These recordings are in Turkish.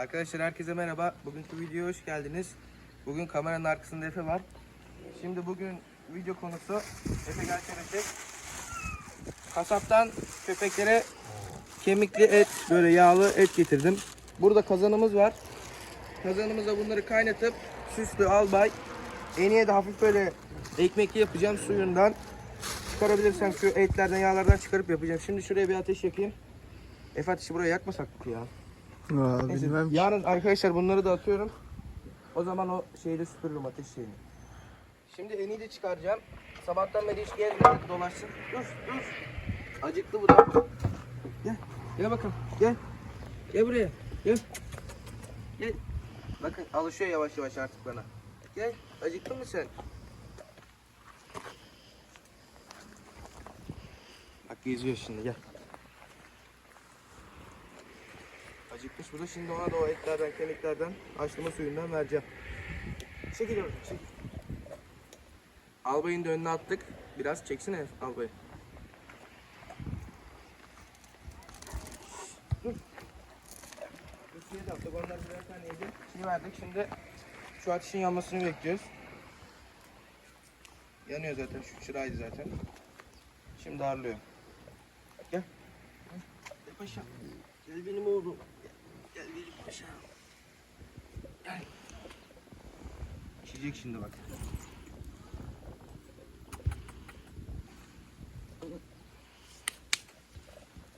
Arkadaşlar herkese merhaba. Bugünkü videoya hoş geldiniz. Bugün kameranın arkasında Efe var. Şimdi bugün video konusu Efe çek. Kasaptan köpeklere kemikli et, böyle yağlı et getirdim. Burada kazanımız var. Kazanımıza bunları kaynatıp süslü albay. Eniye de hafif böyle ekmekli yapacağım suyundan. Çıkarabilirsem şu etlerden yağlardan çıkarıp yapacağım. Şimdi şuraya bir ateş yakayım. Efe ateşi buraya yakmasak ya? Neyse, bilmem. yarın arkadaşlar bunları da atıyorum. O zaman o şeyde süpürürüm ateş şeyini. Şimdi eni de çıkaracağım. Sabahtan beri hiç gelmedi dolaşsın. Dur dur. Acıktı bu da. Gel. Gel bakalım. Gel. Gel buraya. Gel. Gel. Bakın alışıyor yavaş yavaş artık bana. Gel. Acıktın mı sen? Bak geziyor şimdi gel. Acıkmış bu da şimdi ona da o etlerden, kemiklerden, haşlama suyundan vereceğim. Çekil oradan, çekil. Albayın da önüne attık. Biraz çeksene albayı. Dur. Dur suya da attık. Onlar birer tane verdik. Şimdi şu ateşin yanmasını bekliyoruz. Yanıyor zaten. Şu çıraydı zaten. Şimdi ağırlıyor. Gel. Gel paşam. Gel benim oğlum. Gel, gel benim paşam. Gel. Pişecek şimdi bak.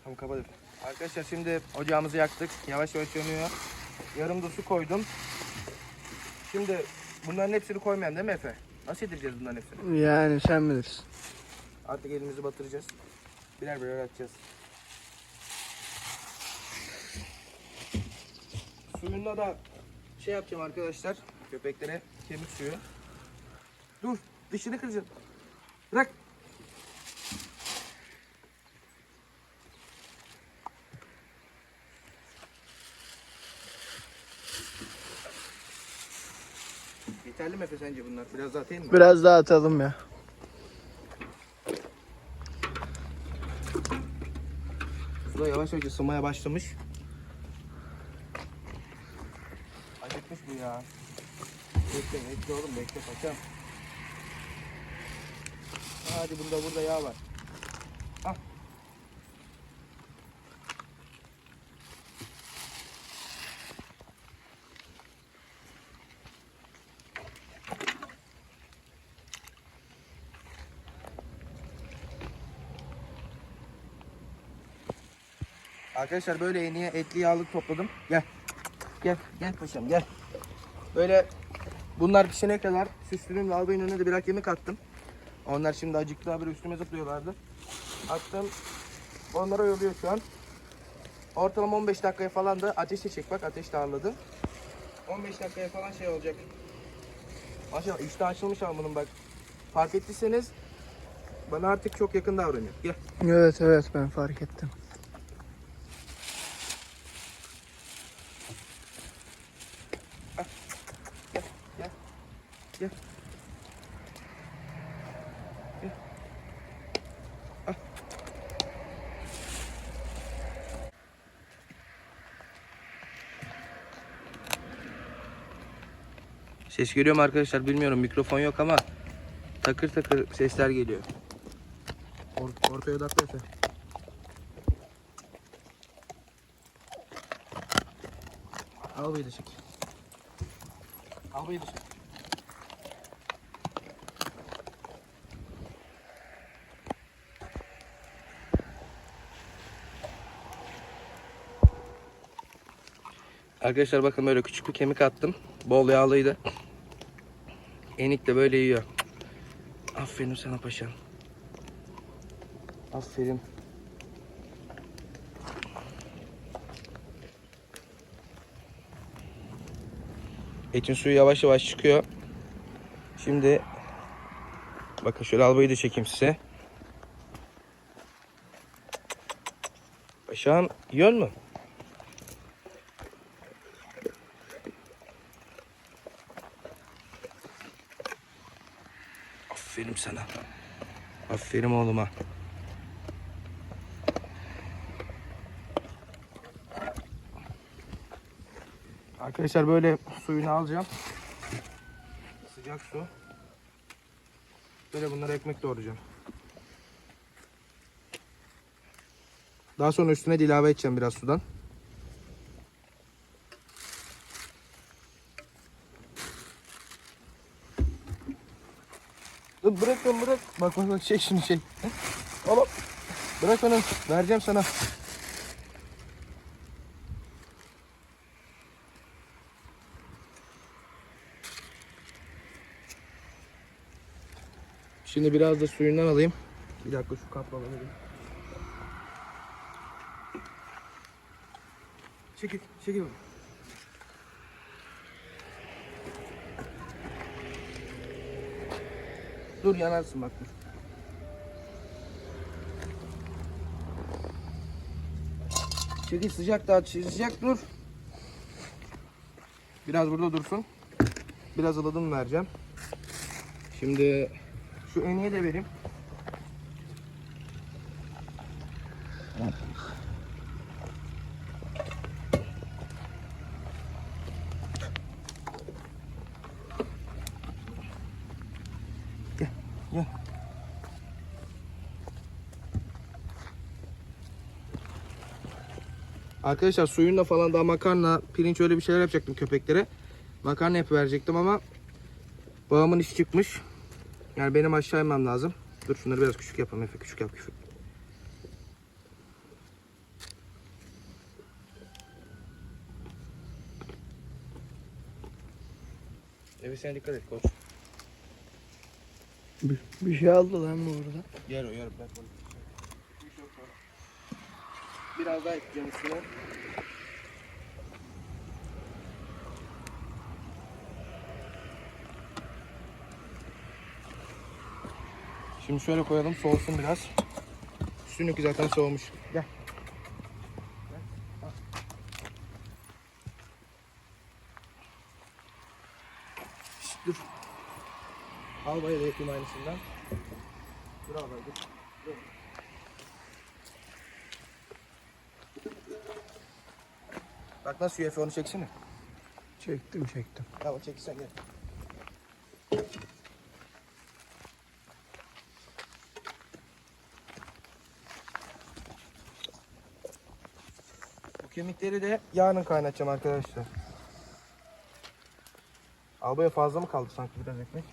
Tamam kapatıp. Arkadaşlar şimdi ocağımızı yaktık. Yavaş yavaş yanıyor. Yarım da su koydum. Şimdi bunların hepsini koymayan değil mi Efe? Nasıl yedireceğiz bunların hepsini? Yani sen bilirsin. Artık elimizi batıracağız. Birer birer atacağız. Suyunda da şey yapacağım arkadaşlar. Köpeklere kemik suyu. Dur dışını kıracaksın. Bırak. Yeterli mi Efe sence bunlar? Biraz daha atayım mı? Biraz daha atalım ya. Da yavaş yavaş ısınmaya başlamış. Acıkmış bu ya. Bekle oğlum bekle paşam. Hadi bunda burada yağ var. Al. Arkadaşlar böyle en iyi etli yağlık topladım. Gel. Gel. Gel paşam gel. Böyle bunlar pişene kadar süslünün lavaboyun önüne de birer kemik attım. Onlar şimdi acıktılar böyle üstüme zıplıyorlardı. Attım. Onlara yoluyor şu an. Ortalama 15 dakikaya falan da ateşe çek bak ateş de ağırladı. 15 dakikaya falan şey olacak. Maşallah işte açılmış ama bunun bak. Fark ettiyseniz bana artık çok yakın davranıyor. Gel. Evet evet ben fark ettim. Ses geliyor mu arkadaşlar bilmiyorum mikrofon yok ama takır takır sesler geliyor. Or ortaya odaklı Efe. Al bir çek. Al bir çek. Arkadaşlar bakın böyle küçük bir kemik attım. Bol yağlıydı. Enik de böyle yiyor. Aferin sana paşam. Aferin. Etin suyu yavaş yavaş çıkıyor. Şimdi bakın şöyle albayı da çekeyim size. Paşam yiyor mu? Aferin sana. Aferin oğluma. Arkadaşlar böyle suyunu alacağım. Sıcak su. Böyle bunlara ekmek doğrayacağım. Daha sonra üstüne de ilave edeceğim biraz sudan. Onu bırak. Bak bak bak şey şimdi şey. Oğlum. Bırak onu. Vereceğim sana. Şimdi biraz da suyundan alayım. Bir dakika şu kapla alayım. Çekil, çekil. Dur yanarsın bak dur. Çekil sıcak daha sıcak dur. Biraz burada dursun. Biraz ılıdım vereceğim. Şimdi şu eniye de vereyim. Gel. Arkadaşlar suyunda falan daha makarna, pirinç öyle bir şeyler yapacaktım köpeklere. Makarna yapı verecektim ama babamın işi çıkmış. Yani benim aşağı inmem lazım. Dur şunları biraz küçük yapalım Efe. Küçük yap küçük. Efe sen dikkat et koç. Bir, bir şey aldı lan bu orada. Yer o yer onu. Biraz daha ekleyeceğim üstüne. Şimdi şöyle koyalım soğusun biraz. Üstünlük zaten soğumuş. Gel, al. Şşt, dur. Al bayı da yapayım aynısından. Dur. Dur. Bak nasıl UFO onu çeksene. Çektim çektim. Tamam çeksen gel. Bu kemikleri de yarın kaynatacağım arkadaşlar. Albaya fazla mı kaldı sanki biraz ekmek?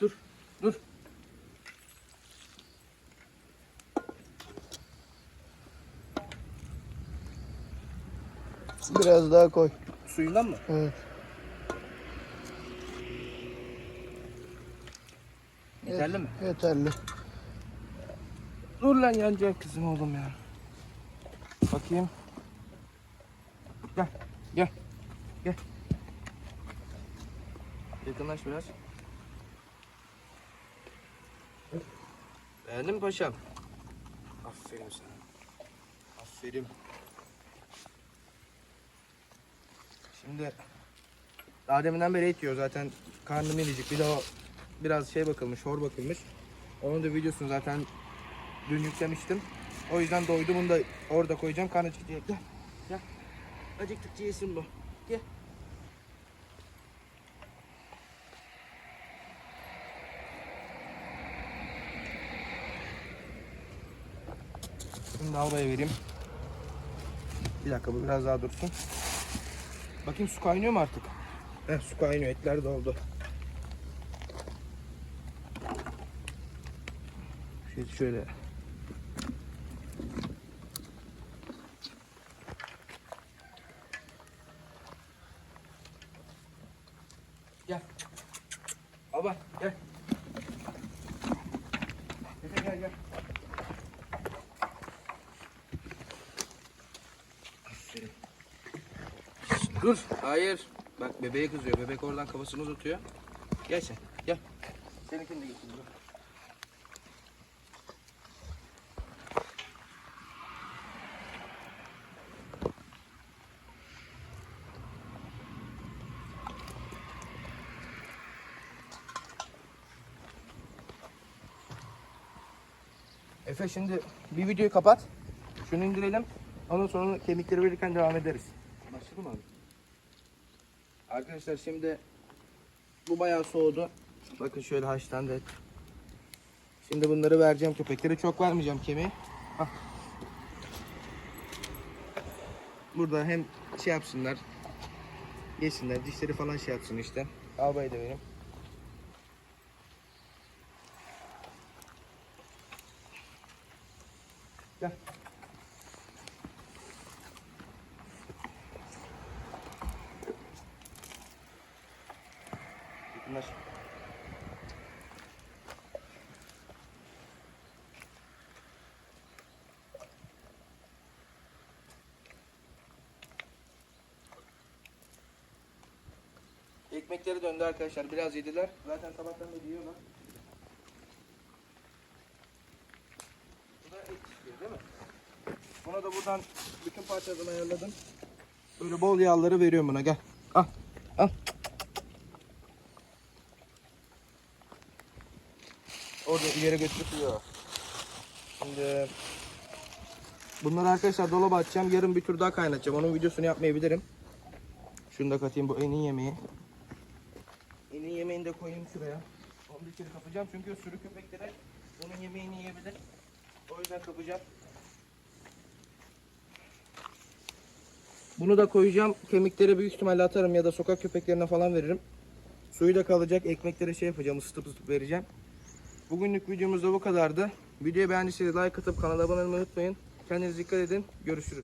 Dur, dur. Biraz daha koy. Suyundan mı? Evet. Yeterli mi? Yeterli. Dur lan yanacak kızım oğlum ya. Bakayım. Gel. Gel. Gel. Yakınlaş biraz. Beğendin mi paşam? Aferin sana. Aferin. Şimdi daha deminden beri et yiyor zaten karnı minicik bir de o biraz şey bakılmış hor bakılmış. Onun da videosunu zaten dün yüklemiştim. O yüzden doydu bunu da orada koyacağım karnı çıkacak. Gel. Gel. Acıktıkça yesin bu. Gel. Şimdi albaya vereyim. Bir dakika bu biraz daha dursun. Bakayım su kaynıyor mu artık? Heh, su kaynıyor. Etler doldu. Şöyle şöyle. Gel. Baba gel. Efe gel gel. Aferin. Dur. Hayır. Bak bebeğe kızıyor. Bebek oradan kafasını uzatıyor. Gel sen. Gel. Seninkini de getir. Efe şimdi bir videoyu kapat. Şunu indirelim. Ondan sonra kemikleri verirken devam ederiz. Başladı mı abi? Arkadaşlar şimdi bu bayağı soğudu. Bakın şöyle haşlandı. Şimdi bunları vereceğim köpeklere. Çok vermeyeceğim kemiği. Burada hem şey yapsınlar. Yesinler. Dişleri falan şey yapsın işte. Albay da benim. Gel. Yakınlaş. Ekmekleri döndü arkadaşlar. Biraz yediler. Zaten sabahtan da yiyorlar. Bu da et istiyor değil mi? Buna da buradan bütün parçalarını ayarladım. Böyle bol yağları veriyorum buna. Gel. Al. Al. Orada ileri götürüyor. Şimdi bunları arkadaşlar dolaba atacağım. Yarın bir tur daha kaynatacağım. Onun videosunu yapmayabilirim. Şunu da katayım. Bu en iyi yemeği. Yemeğini de koyayım şuraya. Onu kere kapacağım çünkü sürü köpekleri bunun yemeğini yiyebilir. O yüzden kapacağım. Bunu da koyacağım. Kemikleri büyük ihtimalle atarım ya da sokak köpeklerine falan veririm. Suyu da kalacak. Ekmekleri şey yapacağım. ısıtıp ısıtıp vereceğim. Bugünlük videomuz da bu kadardı. Videoyu beğendiyseniz like atıp kanala abone olmayı unutmayın. Kendinize dikkat edin. Görüşürüz.